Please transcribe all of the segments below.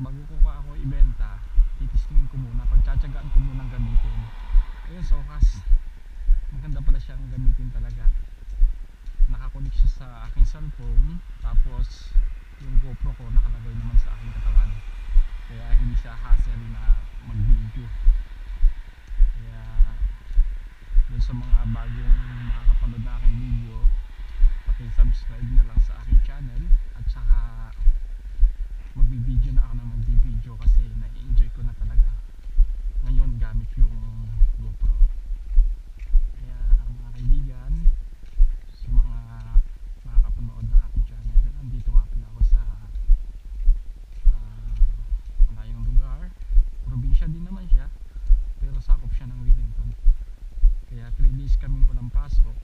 bago ko pa ako ibenta titistingin ko muna pagtsatsagaan ko munang gamitin. Ayun so kas maganda pala siyang gamitin talaga. Nakakonect siya sa aking cellphone tapos yung GoPro ko nakalagay naman sa aking katawan. Kaya hindi siya hassle na mag video kaya dun sa mga bagong makakapanood na aking video paki-subscribe na lang sa aking channel probinsya din naman siya. Pero sakop siya ng Wellington. Kaya 3 days kaming walang pasok.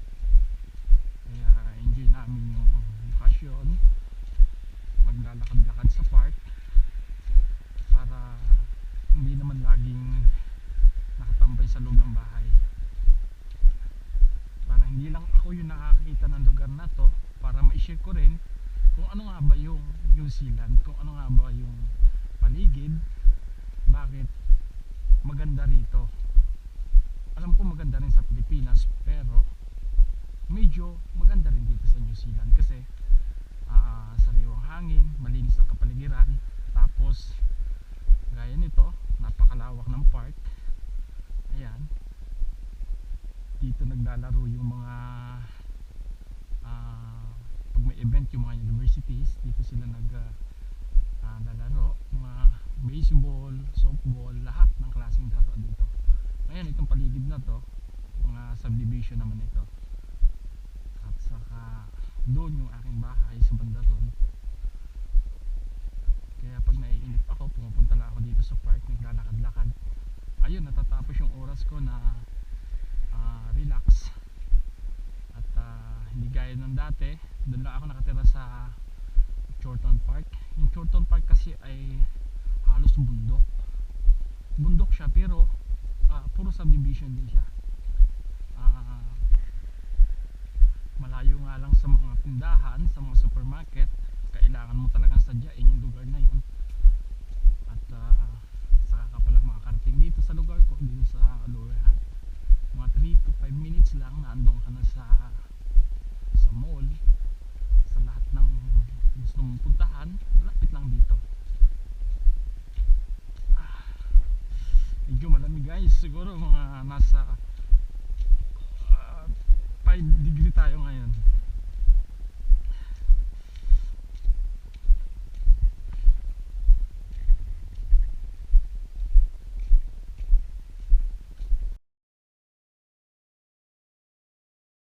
Kaya enjoy namin yung bakasyon. Maglalakad-lakad sa park. Para hindi naman laging nakatambay sa loob ng bahay. Para hindi lang ako yung nakakita ng lugar na to para ma-share ko rin kung ano nga ba yung New Zealand kung ano nga ba yung paligid bakit maganda rito. Alam ko maganda rin sa Pilipinas pero medyo maganda rin dito sa New Zealand kasi ah, sariwang hangin, malinis ang kapaligiran. Tapos gaya nito napakalawak ng park. Ayan. Dito naglalaro yung mga ah, pag may event yung mga universities dito sila nag ah, lalaro mga baseball, softball lahat klaseng laro dito. Ngayon itong paligid na to mga subdivision naman ito. At saka doon yung aking bahay sa banda doon kaya pag naiinip ako pumupunta lang ako dito sa park naglalakad-lakad. Ayun natatapos yung oras ko na ah, relax. At ah, hindi gaya ng dati doon lang ako nakatira sa Chorton Park. Yung Chorton Park kasi ay halos bundok bundok siya pero ah, puro subdivision din siya. Ah, malayo nga lang sa mga tindahan sa mga supermarket kailangan mo talagang sadyain yung lugar na yun. At ah, saka ka pala makakarating dito sa lugar ko dito sa Lower mga 3 to 5 minutes lang naandun ka na sa sa mall sa lahat ng medyo malamig. Guys siguro mga nasa ah, 5 degree tayo ngayon